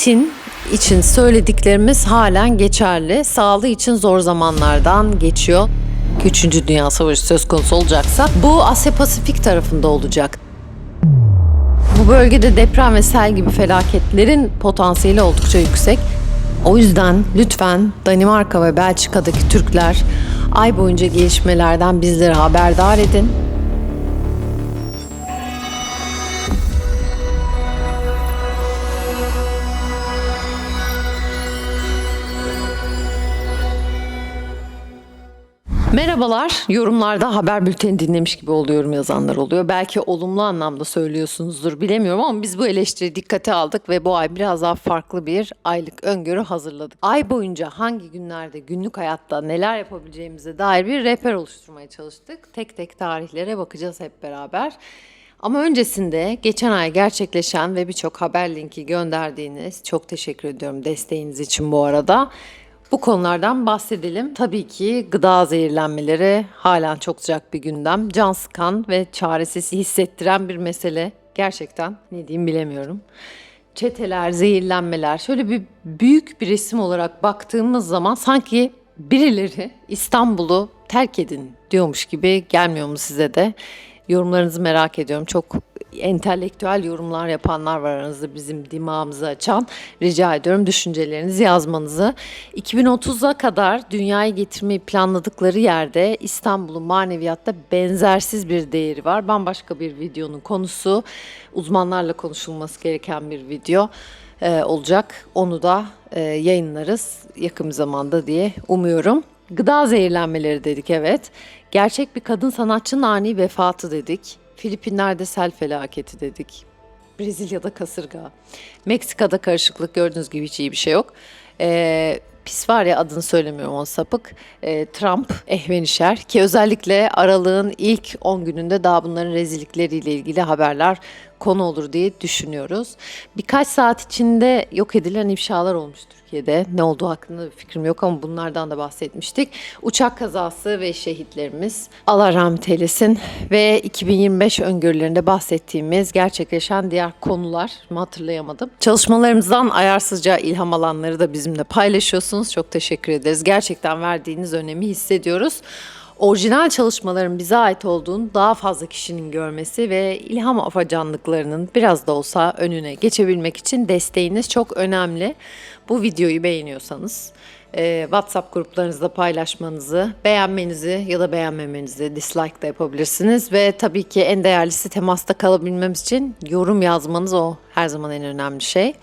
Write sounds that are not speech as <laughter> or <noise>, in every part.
Putin için söylediklerimiz halen geçerli. Sağlığı için zor zamanlardan geçiyor. Üçüncü Dünya Savaşı söz konusu olacaksa bu Asya Pasifik tarafında olacak. Bu bölgede deprem ve sel gibi felaketlerin potansiyeli oldukça yüksek. O yüzden lütfen Danimarka ve Belçika'daki Türkler ay boyunca gelişmelerden bizleri haberdar edin. Merhabalar. Yorumlarda haber bülteni dinlemiş gibi oluyorum yazanlar oluyor. Belki olumlu anlamda söylüyorsunuzdur bilemiyorum ama biz bu eleştiriyi dikkate aldık ve bu ay biraz daha farklı bir aylık öngörü hazırladık. Ay boyunca hangi günlerde günlük hayatta neler yapabileceğimize dair bir rehber oluşturmaya çalıştık. Tek tek tarihlere bakacağız hep beraber. Ama öncesinde geçen ay gerçekleşen ve birçok haber linki gönderdiğiniz çok teşekkür ediyorum desteğiniz için bu arada. Bu konulardan bahsedelim. Tabii ki gıda zehirlenmeleri halen çok sıcak bir gündem. Can sıkan ve çaresiz hissettiren bir mesele. Gerçekten ne diyeyim bilemiyorum. Çeteler, zehirlenmeler şöyle bir büyük bir resim olarak baktığımız zaman sanki birileri İstanbul'u terk edin diyormuş gibi gelmiyor mu size de? Yorumlarınızı merak ediyorum. Çok entelektüel yorumlar yapanlar var aranızda bizim dimağımızı açan. Rica ediyorum düşüncelerinizi yazmanızı. 2030'a kadar dünyayı getirmeyi planladıkları yerde İstanbul'un maneviyatta benzersiz bir değeri var. Bambaşka bir videonun konusu. Uzmanlarla konuşulması gereken bir video e, olacak. Onu da e, yayınlarız yakın zamanda diye umuyorum. Gıda zehirlenmeleri dedik evet. Gerçek bir kadın sanatçının ani vefatı dedik. Filipinler'de sel felaketi dedik. Brezilya'da kasırga. Meksika'da karışıklık gördüğünüz gibi hiç iyi bir şey yok. Ee, pis var ya adını söylemiyorum o sapık. Ee, Trump ehvenişer ki özellikle aralığın ilk 10 gününde daha bunların rezillikleriyle ilgili haberler konu olur diye düşünüyoruz. Birkaç saat içinde yok edilen ifşalar olmuş Türkiye'de. Ne olduğu hakkında bir fikrim yok ama bunlardan da bahsetmiştik. Uçak kazası ve şehitlerimiz Allah rahmet eylesin ve 2025 öngörülerinde bahsettiğimiz gerçekleşen diğer konular mı hatırlayamadım. Çalışmalarımızdan ayarsızca ilham alanları da bizimle paylaşıyorsunuz. Çok teşekkür ederiz. Gerçekten verdiğiniz önemi hissediyoruz orijinal çalışmaların bize ait olduğunu daha fazla kişinin görmesi ve ilham afacanlıklarının biraz da olsa önüne geçebilmek için desteğiniz çok önemli. Bu videoyu beğeniyorsanız e, WhatsApp gruplarınızda paylaşmanızı, beğenmenizi ya da beğenmemenizi dislike da yapabilirsiniz. Ve tabii ki en değerlisi temasta kalabilmemiz için yorum yazmanız o her zaman en önemli şey.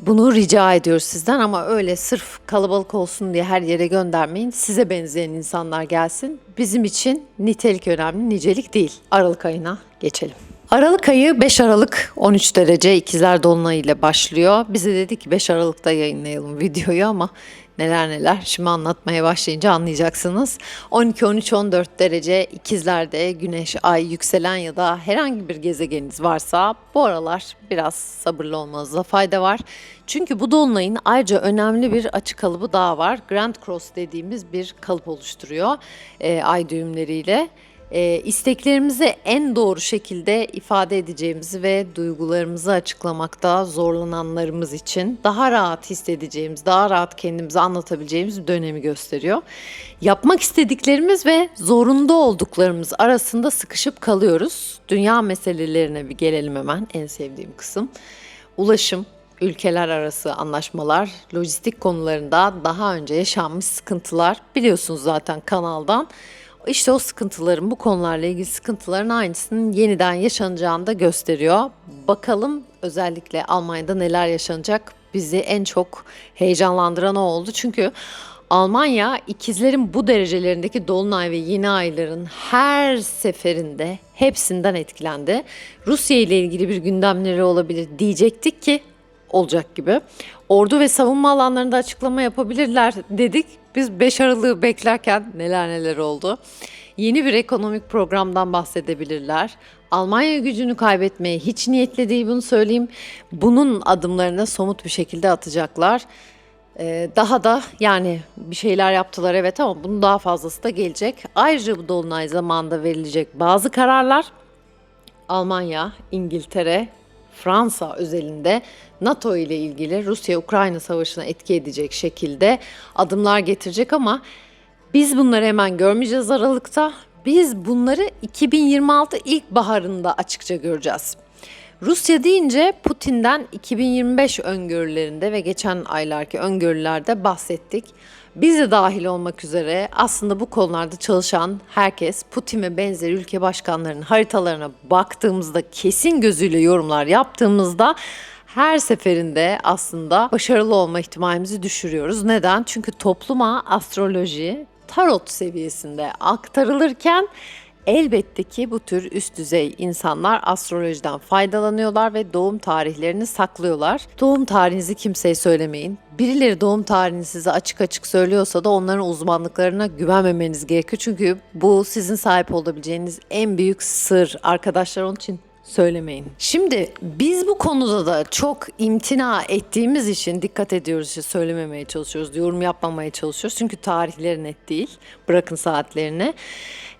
Bunu rica ediyoruz sizden ama öyle sırf kalabalık olsun diye her yere göndermeyin. Size benzeyen insanlar gelsin. Bizim için nitelik önemli, nicelik değil. Aralık ayına geçelim. Aralık ayı 5 Aralık 13 derece ikizler dolunay ile başlıyor. Bize dedi ki 5 Aralık'ta yayınlayalım videoyu ama neler neler şimdi anlatmaya başlayınca anlayacaksınız. 12, 13, 14 derece ikizlerde güneş, ay, yükselen ya da herhangi bir gezegeniniz varsa bu aralar biraz sabırlı olmanızda fayda var. Çünkü bu dolunayın ayrıca önemli bir açı kalıbı daha var. Grand Cross dediğimiz bir kalıp oluşturuyor e, ay düğümleriyle e, isteklerimizi en doğru şekilde ifade edeceğimizi ve duygularımızı açıklamakta zorlananlarımız için daha rahat hissedeceğimiz, daha rahat kendimizi anlatabileceğimiz bir dönemi gösteriyor. Yapmak istediklerimiz ve zorunda olduklarımız arasında sıkışıp kalıyoruz. Dünya meselelerine bir gelelim hemen en sevdiğim kısım. Ulaşım, ülkeler arası anlaşmalar, lojistik konularında daha önce yaşanmış sıkıntılar biliyorsunuz zaten kanaldan. İşte o sıkıntıların, bu konularla ilgili sıkıntıların aynısının yeniden yaşanacağını da gösteriyor. Bakalım özellikle Almanya'da neler yaşanacak bizi en çok heyecanlandıran o oldu. Çünkü Almanya ikizlerin bu derecelerindeki dolunay ve yeni ayların her seferinde hepsinden etkilendi. Rusya ile ilgili bir gündemleri olabilir diyecektik ki olacak gibi. Ordu ve savunma alanlarında açıklama yapabilirler dedik. Biz 5 Aralık'ı beklerken neler neler oldu. Yeni bir ekonomik programdan bahsedebilirler. Almanya gücünü kaybetmeye hiç niyetli değil bunu söyleyeyim. Bunun adımlarını somut bir şekilde atacaklar. Ee, daha da yani bir şeyler yaptılar evet ama bunun daha fazlası da gelecek. Ayrıca bu dolunay zamanında verilecek bazı kararlar Almanya, İngiltere, Fransa özelinde NATO ile ilgili Rusya-Ukrayna savaşına etki edecek şekilde adımlar getirecek ama biz bunları hemen görmeyeceğiz Aralık'ta. Biz bunları 2026 ilkbaharında açıkça göreceğiz. Rusya deyince Putin'den 2025 öngörülerinde ve geçen aylarki öngörülerde bahsettik. Biz de dahil olmak üzere aslında bu konularda çalışan herkes Putin ve benzeri ülke başkanlarının haritalarına baktığımızda kesin gözüyle yorumlar yaptığımızda her seferinde aslında başarılı olma ihtimalimizi düşürüyoruz. Neden? Çünkü topluma astroloji tarot seviyesinde aktarılırken Elbette ki bu tür üst düzey insanlar astrolojiden faydalanıyorlar ve doğum tarihlerini saklıyorlar. Doğum tarihinizi kimseye söylemeyin. Birileri doğum tarihini size açık açık söylüyorsa da onların uzmanlıklarına güvenmemeniz gerekiyor. Çünkü bu sizin sahip olabileceğiniz en büyük sır. Arkadaşlar onun için söylemeyin. Şimdi biz bu konuda da çok imtina ettiğimiz için dikkat ediyoruz işte söylememeye çalışıyoruz, yorum yapmamaya çalışıyoruz. Çünkü tarihleri net değil. Bırakın saatlerini.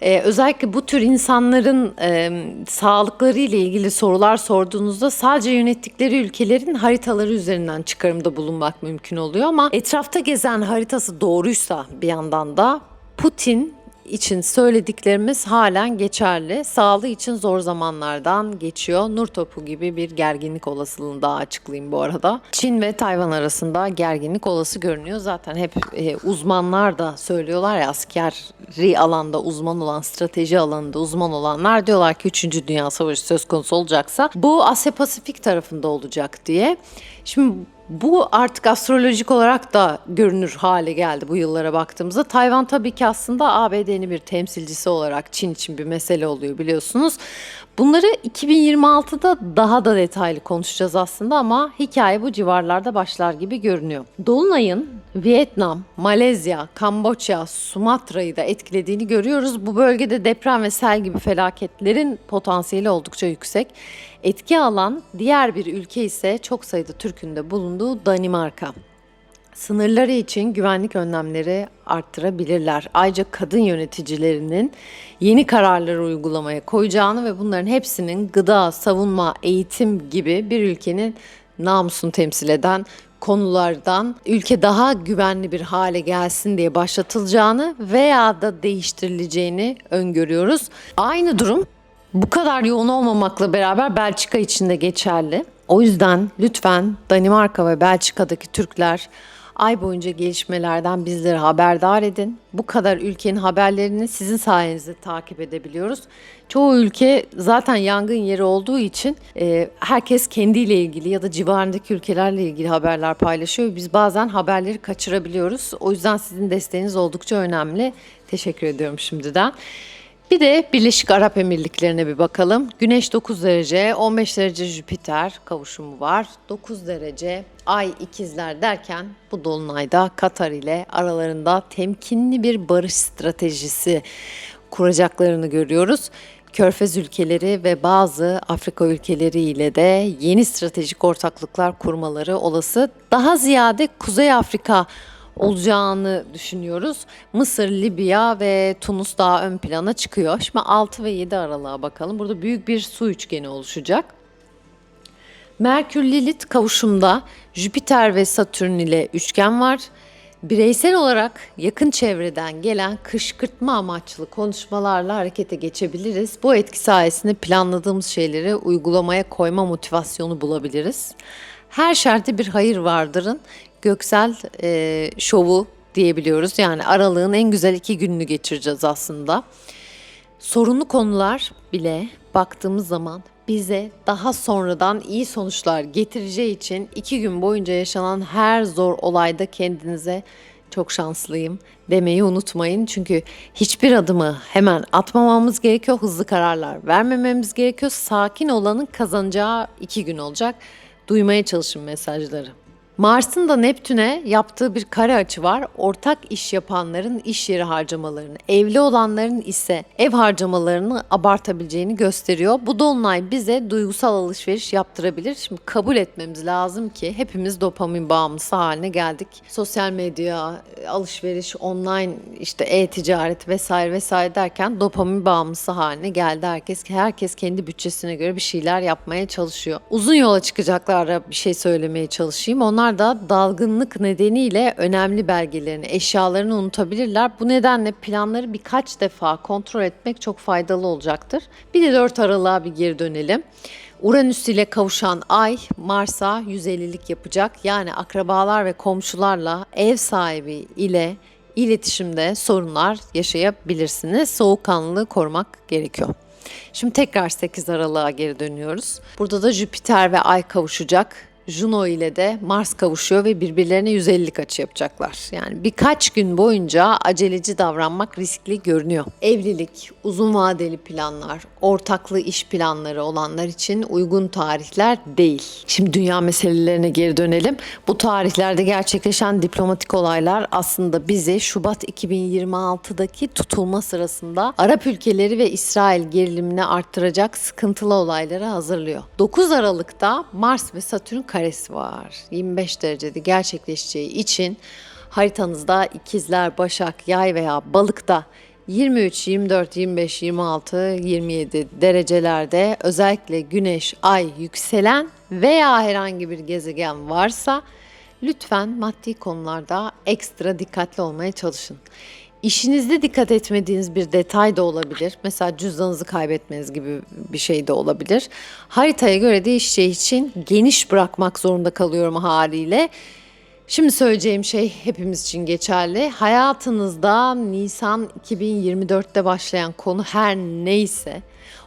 Ee, özellikle bu tür insanların e, sağlıkları ile ilgili sorular sorduğunuzda sadece yönettikleri ülkelerin haritaları üzerinden çıkarımda bulunmak mümkün oluyor ama etrafta gezen haritası doğruysa bir yandan da Putin için söylediklerimiz halen geçerli. Sağlığı için zor zamanlardan geçiyor. Nur topu gibi bir gerginlik olasılığını daha açıklayayım bu arada. Çin ve Tayvan arasında gerginlik olası görünüyor. Zaten hep e, uzmanlar da söylüyorlar ya askeri alanda uzman olan, strateji alanında uzman olanlar diyorlar ki 3. Dünya Savaşı söz konusu olacaksa bu Asya Pasifik tarafında olacak diye. Şimdi bu artık astrolojik olarak da görünür hale geldi bu yıllara baktığımızda. Tayvan tabii ki aslında ABD'nin bir temsilcisi olarak Çin için bir mesele oluyor biliyorsunuz. Bunları 2026'da daha da detaylı konuşacağız aslında ama hikaye bu civarlarda başlar gibi görünüyor. Dolunay'ın Vietnam, Malezya, Kamboçya, Sumatra'yı da etkilediğini görüyoruz. Bu bölgede deprem ve sel gibi felaketlerin potansiyeli oldukça yüksek. Etki alan diğer bir ülke ise çok sayıda Türk'ün de bulunduğu Danimarka. Sınırları için güvenlik önlemleri arttırabilirler. Ayrıca kadın yöneticilerinin yeni kararları uygulamaya koyacağını ve bunların hepsinin gıda, savunma, eğitim gibi bir ülkenin namusunu temsil eden konulardan ülke daha güvenli bir hale gelsin diye başlatılacağını veya da değiştirileceğini öngörüyoruz. Aynı durum bu kadar yoğun olmamakla beraber Belçika için de geçerli. O yüzden lütfen Danimarka ve Belçika'daki Türkler ay boyunca gelişmelerden bizleri haberdar edin. Bu kadar ülkenin haberlerini sizin sayenizde takip edebiliyoruz. Çoğu ülke zaten yangın yeri olduğu için e, herkes kendiyle ilgili ya da civarındaki ülkelerle ilgili haberler paylaşıyor. Biz bazen haberleri kaçırabiliyoruz. O yüzden sizin desteğiniz oldukça önemli. Teşekkür ediyorum şimdiden. Bir de Birleşik Arap Emirlikleri'ne bir bakalım. Güneş 9 derece, 15 derece Jüpiter kavuşumu var. 9 derece Ay ikizler derken bu dolunayda Katar ile aralarında temkinli bir barış stratejisi kuracaklarını görüyoruz. Körfez ülkeleri ve bazı Afrika ülkeleri ile de yeni stratejik ortaklıklar kurmaları olası. Daha ziyade Kuzey Afrika olacağını düşünüyoruz. Mısır, Libya ve Tunus daha ön plana çıkıyor. Şimdi 6 ve 7 aralığa bakalım. Burada büyük bir su üçgeni oluşacak. Merkür Lilith kavuşumda Jüpiter ve Satürn ile üçgen var. Bireysel olarak yakın çevreden gelen kışkırtma amaçlı konuşmalarla harekete geçebiliriz. Bu etki sayesinde planladığımız şeyleri uygulamaya koyma motivasyonu bulabiliriz. Her şerde bir hayır vardırın göksel e, şovu diyebiliyoruz. Yani aralığın en güzel iki gününü geçireceğiz aslında. Sorunlu konular bile baktığımız zaman bize daha sonradan iyi sonuçlar getireceği için iki gün boyunca yaşanan her zor olayda kendinize çok şanslıyım demeyi unutmayın. Çünkü hiçbir adımı hemen atmamamız gerekiyor. Hızlı kararlar vermememiz gerekiyor. Sakin olanın kazanacağı iki gün olacak. Duymaya çalışın mesajları. Mars'ın da Neptün'e yaptığı bir kare açı var. Ortak iş yapanların iş yeri harcamalarını, evli olanların ise ev harcamalarını abartabileceğini gösteriyor. Bu dolunay bize duygusal alışveriş yaptırabilir. Şimdi kabul etmemiz lazım ki hepimiz dopamin bağımlısı haline geldik. Sosyal medya, alışveriş, online işte e-ticaret vesaire vesaire derken dopamin bağımlısı haline geldi herkes. Herkes kendi bütçesine göre bir şeyler yapmaya çalışıyor. Uzun yola çıkacaklara bir şey söylemeye çalışayım. Onlar da dalgınlık nedeniyle önemli belgelerini, eşyalarını unutabilirler. Bu nedenle planları birkaç defa kontrol etmek çok faydalı olacaktır. Bir de 4 Aralık'a bir geri dönelim. Uranüs ile kavuşan Ay Mars'a 150'lik yapacak. Yani akrabalar ve komşularla ev sahibi ile iletişimde sorunlar yaşayabilirsiniz. Soğukkanlılığı korumak gerekiyor. Şimdi tekrar 8 Aralık'a geri dönüyoruz. Burada da Jüpiter ve Ay kavuşacak. Juno ile de Mars kavuşuyor ve birbirlerine 150'lik açı yapacaklar. Yani birkaç gün boyunca aceleci davranmak riskli görünüyor. Evlilik, uzun vadeli planlar, ortaklı iş planları olanlar için uygun tarihler değil. Şimdi dünya meselelerine geri dönelim. Bu tarihlerde gerçekleşen diplomatik olaylar aslında bizi Şubat 2026'daki tutulma sırasında Arap ülkeleri ve İsrail gerilimini arttıracak sıkıntılı olaylara hazırlıyor. 9 Aralık'ta Mars ve Satürn karesi var. 25 derecede gerçekleşeceği için haritanızda ikizler, başak, yay veya balıkta 23, 24, 25, 26, 27 derecelerde özellikle güneş, ay, yükselen veya herhangi bir gezegen varsa lütfen maddi konularda ekstra dikkatli olmaya çalışın. İşinizde dikkat etmediğiniz bir detay da olabilir. Mesela cüzdanınızı kaybetmeniz gibi bir şey de olabilir. Haritaya göre değişeceği için geniş bırakmak zorunda kalıyorum haliyle. Şimdi söyleyeceğim şey hepimiz için geçerli. Hayatınızda Nisan 2024'te başlayan konu her neyse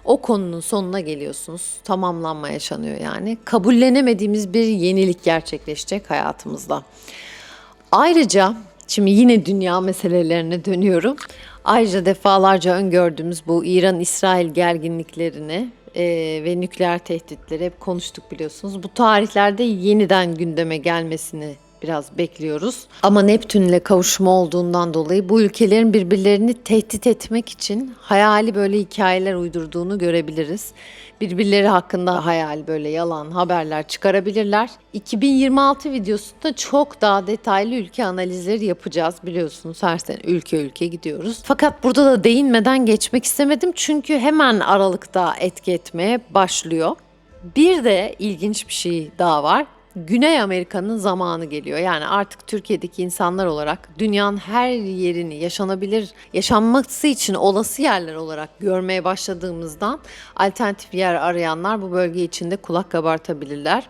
o konunun sonuna geliyorsunuz. Tamamlanma yaşanıyor yani. Kabullenemediğimiz bir yenilik gerçekleşecek hayatımızda. Ayrıca şimdi yine dünya meselelerine dönüyorum. Ayrıca defalarca öngördüğümüz bu İran-İsrail gerginliklerini e, ve nükleer tehditleri hep konuştuk biliyorsunuz. Bu tarihlerde yeniden gündeme gelmesini biraz bekliyoruz. Ama Neptünle kavuşma olduğundan dolayı bu ülkelerin birbirlerini tehdit etmek için hayali böyle hikayeler uydurduğunu görebiliriz. Birbirleri hakkında hayal böyle yalan haberler çıkarabilirler. 2026 videosunda çok daha detaylı ülke analizleri yapacağız biliyorsunuz her sene ülke ülke gidiyoruz. Fakat burada da değinmeden geçmek istemedim çünkü hemen Aralık'ta etki etmeye başlıyor. Bir de ilginç bir şey daha var. Güney Amerika'nın zamanı geliyor. Yani artık Türkiye'deki insanlar olarak dünyanın her yerini yaşanabilir, yaşanması için olası yerler olarak görmeye başladığımızdan alternatif yer arayanlar bu bölge içinde kulak kabartabilirler.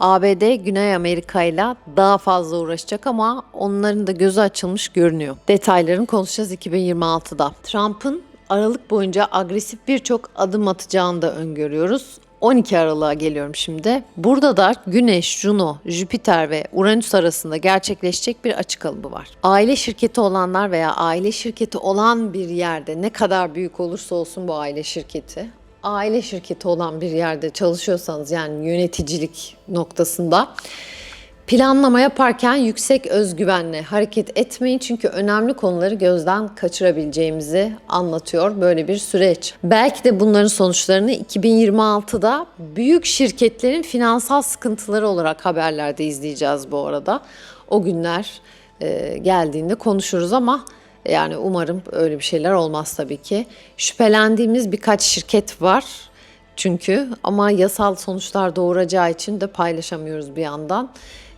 ABD Güney Amerika ile daha fazla uğraşacak ama onların da gözü açılmış görünüyor. Detaylarını konuşacağız 2026'da. Trump'ın Aralık boyunca agresif birçok adım atacağını da öngörüyoruz. 12 Aralık'a geliyorum şimdi. Burada da Güneş, Juno, Jüpiter ve Uranüs arasında gerçekleşecek bir açık kalıbı var. Aile şirketi olanlar veya aile şirketi olan bir yerde ne kadar büyük olursa olsun bu aile şirketi, aile şirketi olan bir yerde çalışıyorsanız yani yöneticilik noktasında Planlama yaparken yüksek özgüvenle hareket etmeyin çünkü önemli konuları gözden kaçırabileceğimizi anlatıyor böyle bir süreç. Belki de bunların sonuçlarını 2026'da büyük şirketlerin finansal sıkıntıları olarak haberlerde izleyeceğiz bu arada. O günler e, geldiğinde konuşuruz ama yani umarım öyle bir şeyler olmaz tabii ki. Şüphelendiğimiz birkaç şirket var çünkü ama yasal sonuçlar doğuracağı için de paylaşamıyoruz bir yandan.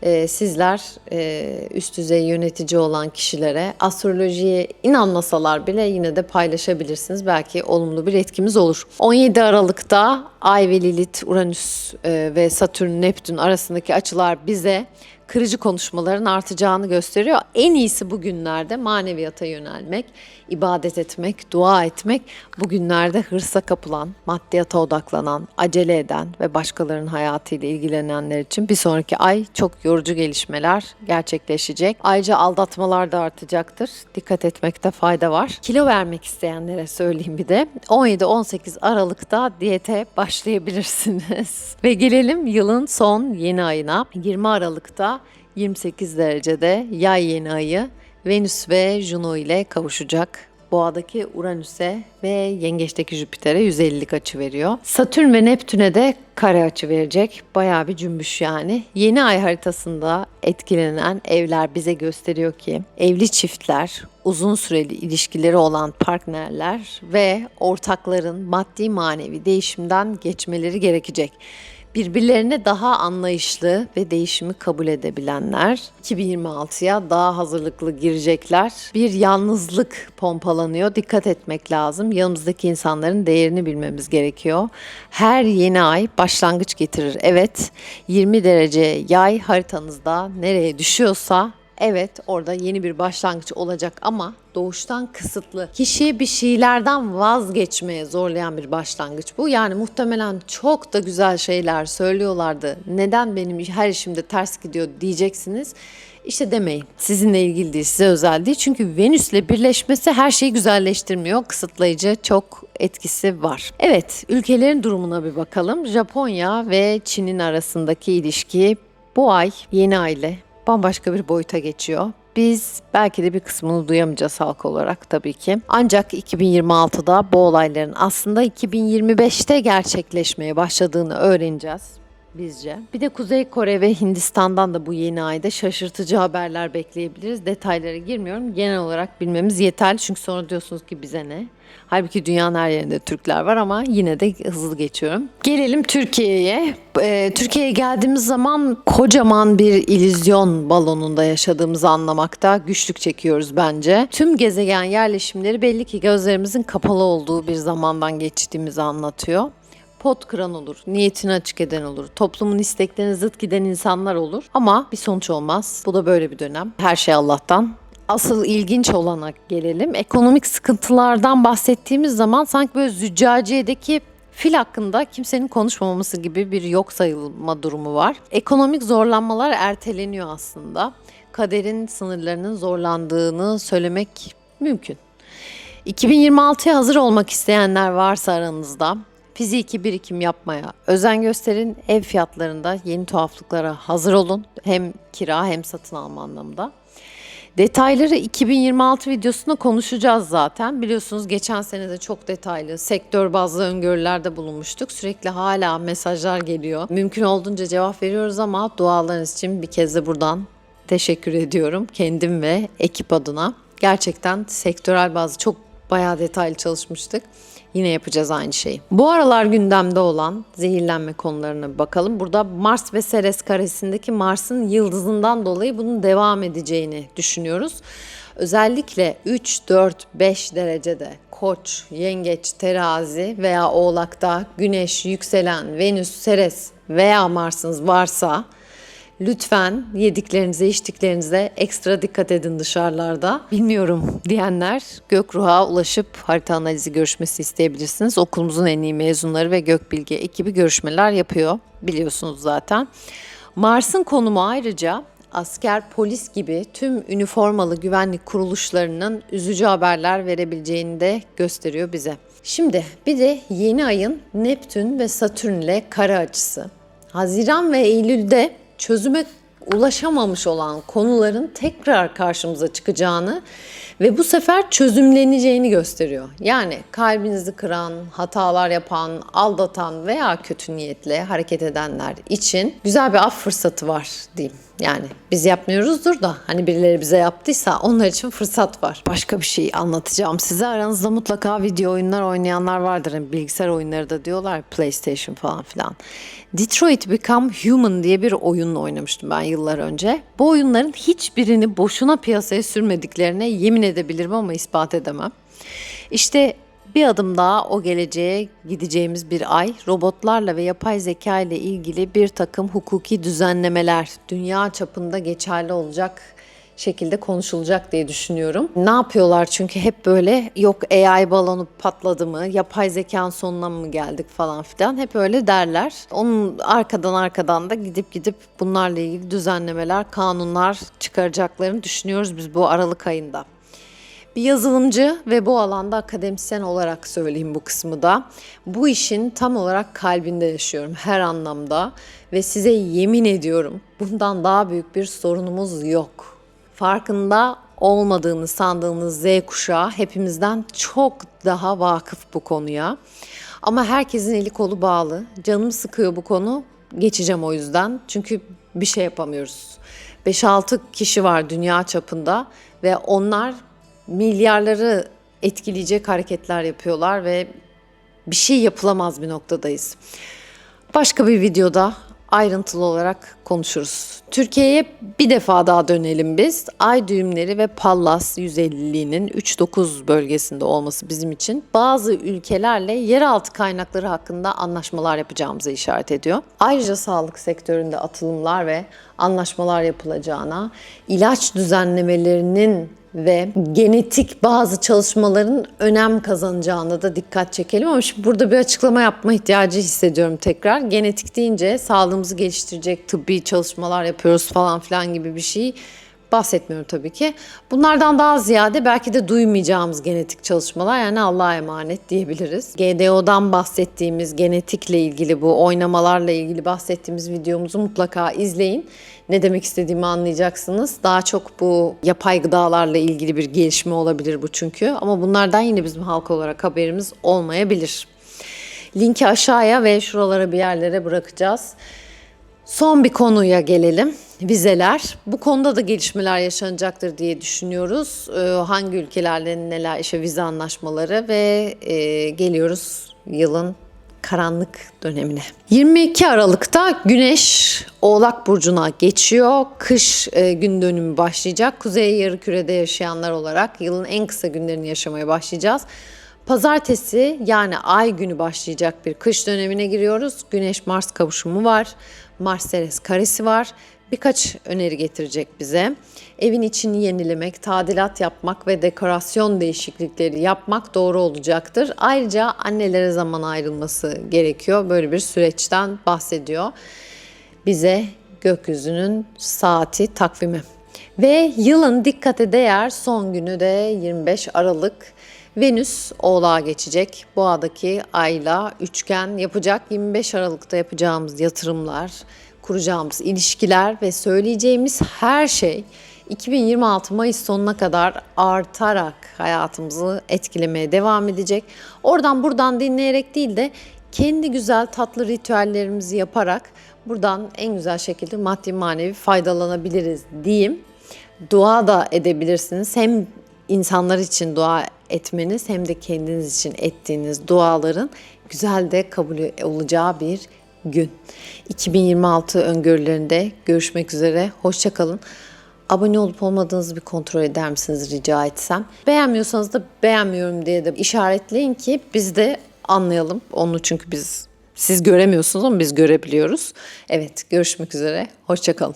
Ee, sizler e, üst düzey yönetici olan kişilere astrolojiye inanmasalar bile yine de paylaşabilirsiniz. Belki olumlu bir etkimiz olur. 17 Aralık'ta Ay ve Lilith, Uranüs e, ve Satürn, Neptün arasındaki açılar bize kırıcı konuşmaların artacağını gösteriyor. En iyisi bugünlerde maneviyata yönelmek, ibadet etmek, dua etmek. Bugünlerde hırsa kapılan, maddiyata odaklanan, acele eden ve başkalarının hayatıyla ilgilenenler için bir sonraki ay çok yorucu gelişmeler gerçekleşecek. Ayrıca aldatmalar da artacaktır. Dikkat etmekte fayda var. Kilo vermek isteyenlere söyleyeyim bir de. 17-18 Aralık'ta diyete başlayabilirsiniz. <laughs> ve gelelim yılın son yeni ayına. 20 Aralık'ta 28 derecede yay yeni ayı Venüs ve Juno ile kavuşacak. Boğa'daki Uranüs'e ve Yengeç'teki Jüpiter'e 150'lik açı veriyor. Satürn ve Neptün'e de kare açı verecek. Bayağı bir cümbüş yani. Yeni ay haritasında etkilenen evler bize gösteriyor ki evli çiftler, uzun süreli ilişkileri olan partnerler ve ortakların maddi manevi değişimden geçmeleri gerekecek birbirlerine daha anlayışlı ve değişimi kabul edebilenler 2026'ya daha hazırlıklı girecekler. Bir yalnızlık pompalanıyor. Dikkat etmek lazım. Yanımızdaki insanların değerini bilmemiz gerekiyor. Her yeni ay başlangıç getirir. Evet 20 derece yay haritanızda nereye düşüyorsa Evet orada yeni bir başlangıç olacak ama doğuştan kısıtlı. Kişiyi bir şeylerden vazgeçmeye zorlayan bir başlangıç bu. Yani muhtemelen çok da güzel şeyler söylüyorlardı. Neden benim her işimde ters gidiyor diyeceksiniz. İşte demeyin. Sizinle ilgili değil, size özel değil. Çünkü Venüs'le birleşmesi her şeyi güzelleştirmiyor. Kısıtlayıcı çok etkisi var. Evet, ülkelerin durumuna bir bakalım. Japonya ve Çin'in arasındaki ilişki bu ay yeni ay ile bambaşka bir boyuta geçiyor. Biz belki de bir kısmını duyamayacağız halk olarak tabii ki. Ancak 2026'da bu olayların aslında 2025'te gerçekleşmeye başladığını öğreneceğiz bizce. Bir de Kuzey Kore ve Hindistan'dan da bu yeni ayda şaşırtıcı haberler bekleyebiliriz. Detaylara girmiyorum. Genel olarak bilmemiz yeterli çünkü sonra diyorsunuz ki bize ne? Halbuki dünyanın her yerinde Türkler var ama yine de hızlı geçiyorum. Gelelim Türkiye'ye. Ee, Türkiye'ye geldiğimiz zaman kocaman bir illüzyon balonunda yaşadığımızı anlamakta güçlük çekiyoruz bence. Tüm gezegen yerleşimleri belli ki gözlerimizin kapalı olduğu bir zamandan geçtiğimizi anlatıyor pot kıran olur, niyetini açık eden olur, toplumun isteklerine zıt giden insanlar olur ama bir sonuç olmaz. Bu da böyle bir dönem. Her şey Allah'tan. Asıl ilginç olana gelelim. Ekonomik sıkıntılardan bahsettiğimiz zaman sanki böyle Züccaciye'deki fil hakkında kimsenin konuşmaması gibi bir yok sayılma durumu var. Ekonomik zorlanmalar erteleniyor aslında. Kaderin sınırlarının zorlandığını söylemek mümkün. 2026'ya hazır olmak isteyenler varsa aranızda fiziki birikim yapmaya özen gösterin. Ev fiyatlarında yeni tuhaflıklara hazır olun. Hem kira hem satın alma anlamında. Detayları 2026 videosunda konuşacağız zaten. Biliyorsunuz geçen sene de çok detaylı sektör bazlı öngörülerde bulunmuştuk. Sürekli hala mesajlar geliyor. Mümkün olduğunca cevap veriyoruz ama dualarınız için bir kez de buradan teşekkür ediyorum. Kendim ve ekip adına. Gerçekten sektörel bazı çok bayağı detaylı çalışmıştık. Yine yapacağız aynı şeyi. Bu aralar gündemde olan zehirlenme konularına bakalım. Burada Mars ve Ceres karesindeki Mars'ın yıldızından dolayı bunun devam edeceğini düşünüyoruz. Özellikle 3, 4, 5 derecede Koç, Yengeç, Terazi veya Oğlak'ta Güneş, Yükselen, Venüs, Ceres veya Mars'ınız varsa Lütfen yediklerinize, içtiklerinize ekstra dikkat edin dışarılarda. Bilmiyorum diyenler Gökruh'a ulaşıp harita analizi görüşmesi isteyebilirsiniz. Okulumuzun en iyi mezunları ve Gökbilge ekibi görüşmeler yapıyor. Biliyorsunuz zaten. Mars'ın konumu ayrıca asker, polis gibi tüm üniformalı güvenlik kuruluşlarının üzücü haberler verebileceğini de gösteriyor bize. Şimdi bir de yeni ayın Neptün ve Satürn ile kare açısı. Haziran ve Eylül'de çözüme ulaşamamış olan konuların tekrar karşımıza çıkacağını ve bu sefer çözümleneceğini gösteriyor. Yani kalbinizi kıran, hatalar yapan, aldatan veya kötü niyetle hareket edenler için güzel bir af fırsatı var diyeyim. Yani biz yapmıyoruzdur da hani birileri bize yaptıysa onlar için fırsat var. Başka bir şey anlatacağım size. Aranızda mutlaka video oyunlar oynayanlar vardır. Yani bilgisayar oyunları da diyorlar PlayStation falan filan. Detroit Become Human diye bir oyunla oynamıştım ben yıllar önce. Bu oyunların hiçbirini boşuna piyasaya sürmediklerine yemin edebilirim ama ispat edemem. İşte bir adım daha o geleceğe gideceğimiz bir ay robotlarla ve yapay zeka ile ilgili bir takım hukuki düzenlemeler dünya çapında geçerli olacak şekilde konuşulacak diye düşünüyorum. Ne yapıyorlar çünkü hep böyle yok AI balonu patladı mı, yapay zekanın sonuna mı geldik falan filan hep öyle derler. Onun arkadan arkadan da gidip gidip bunlarla ilgili düzenlemeler, kanunlar çıkaracaklarını düşünüyoruz biz bu Aralık ayında. Bir yazılımcı ve bu alanda akademisyen olarak söyleyeyim bu kısmı da. Bu işin tam olarak kalbinde yaşıyorum her anlamda ve size yemin ediyorum bundan daha büyük bir sorunumuz yok. Farkında olmadığını sandığınız Z kuşağı hepimizden çok daha vakıf bu konuya. Ama herkesin eli kolu bağlı. Canım sıkıyor bu konu. Geçeceğim o yüzden. Çünkü bir şey yapamıyoruz. 5-6 kişi var dünya çapında ve onlar milyarları etkileyecek hareketler yapıyorlar ve bir şey yapılamaz bir noktadayız. Başka bir videoda ayrıntılı olarak konuşuruz. Türkiye'ye bir defa daha dönelim biz. Ay düğümleri ve Pallas 150'nin 3-9 bölgesinde olması bizim için bazı ülkelerle yeraltı kaynakları hakkında anlaşmalar yapacağımızı işaret ediyor. Ayrıca sağlık sektöründe atılımlar ve anlaşmalar yapılacağına, ilaç düzenlemelerinin ve genetik bazı çalışmaların önem kazanacağına da dikkat çekelim. Ama şimdi burada bir açıklama yapma ihtiyacı hissediyorum tekrar. Genetik deyince sağlığımızı geliştirecek tıbbi çalışmalar yapıyoruz falan filan gibi bir şey bahsetmiyorum tabii ki. Bunlardan daha ziyade belki de duymayacağımız genetik çalışmalar yani Allah'a emanet diyebiliriz. GDO'dan bahsettiğimiz genetikle ilgili bu oynamalarla ilgili bahsettiğimiz videomuzu mutlaka izleyin. Ne demek istediğimi anlayacaksınız. Daha çok bu yapay gıdalarla ilgili bir gelişme olabilir bu çünkü. Ama bunlardan yine bizim halk olarak haberimiz olmayabilir. Linki aşağıya ve şuralara bir yerlere bırakacağız. Son bir konuya gelelim. Vizeler. Bu konuda da gelişmeler yaşanacaktır diye düşünüyoruz. Ee, hangi ülkelerle neler işte vize anlaşmaları ve e, geliyoruz yılın karanlık dönemine. 22 Aralık'ta Güneş Oğlak Burcu'na geçiyor. Kış e, gün dönümü başlayacak. Kuzey yarımkürede yaşayanlar olarak yılın en kısa günlerini yaşamaya başlayacağız. Pazartesi yani ay günü başlayacak bir kış dönemine giriyoruz. Güneş Mars kavuşumu var. Mars Ceres karesi var. Birkaç öneri getirecek bize. Evin içini yenilemek, tadilat yapmak ve dekorasyon değişiklikleri yapmak doğru olacaktır. Ayrıca annelere zaman ayrılması gerekiyor. Böyle bir süreçten bahsediyor. Bize gökyüzünün saati takvimi. Ve yılın dikkate değer son günü de 25 Aralık. Venüs Oğlağa geçecek. Boğa'daki ayla üçgen yapacak. 25 Aralık'ta yapacağımız yatırımlar, kuracağımız ilişkiler ve söyleyeceğimiz her şey 2026 Mayıs sonuna kadar artarak hayatımızı etkilemeye devam edecek. Oradan buradan dinleyerek değil de kendi güzel tatlı ritüellerimizi yaparak buradan en güzel şekilde maddi manevi faydalanabiliriz diyeyim. Dua da edebilirsiniz. Hem insanlar için dua etmeniz hem de kendiniz için ettiğiniz duaların güzel de kabul olacağı bir gün. 2026 öngörülerinde görüşmek üzere. Hoşçakalın. Abone olup olmadığınızı bir kontrol eder misiniz rica etsem? Beğenmiyorsanız da beğenmiyorum diye de işaretleyin ki biz de anlayalım. Onu çünkü biz siz göremiyorsunuz ama biz görebiliyoruz. Evet görüşmek üzere. Hoşçakalın.